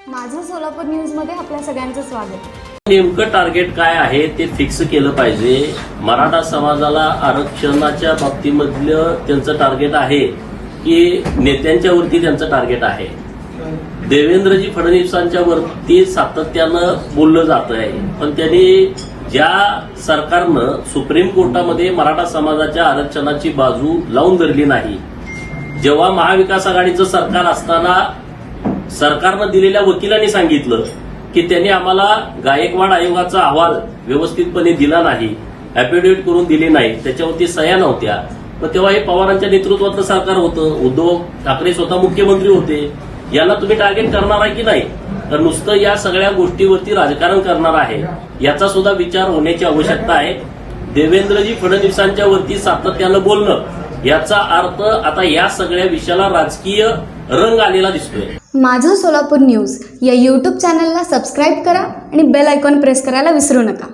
सोलापूर न्यूजमध्ये आपल्या सगळ्यांचं स्वागत. नेमकं टार्गेट काय आहे ते फिक्स केलं पाहिजे. मराठा समाजाला आरक्षणाच्या बाबतीमधलं त्यांचं टार्गेट आहे की नेत्यांच्या वरती त्यांचं टार्गेट आहे. देवेंद्रजी फडणवीसांच्या वरती सातत्यानं बोललं जात आहे. पण त्यांनी ज्या सरकारनं सुप्रीम कोर्टामध्ये मराठा समाजाच्या आरक्षणाची बाजू लावून धरली नाही जेव्हा महाविकास आघाडीचं सरकार असताना सरकारनं दिलेल्या वकिलांनी सांगितलं की त्यांनी आम्हाला गायकवाड आयोगाचा अहवाल व्यवस्थितपणे दिला नाही अॅफिडेव्हिट करून दिले नाही त्याच्यावरती सह्या नव्हत्या. मग तेव्हा हे पवारांच्या नेतृत्वातलं सरकार होतं उद्धव ठाकरे स्वतः मुख्यमंत्री होते. याला तुम्ही टार्गेट करणार आहे की नाही? तर नुसतं या सगळ्या गोष्टीवरती राजकारण करणार आहे. याचा सुद्धा विचार होण्याची आवश्यकता आहे. देवेंद्रजी फडणवीसांच्या वरती सातत्यानं बोलणं. याचा अर्थ आता या सगळ्या विषयाला राजकीय रंग आलेला दिसतोय. माझं सोलापूर न्यूज या यूट्यूब चॅनलला सबस्क्राईब करा आणि बेल आयकॉन प्रेस करायला विसरू नका.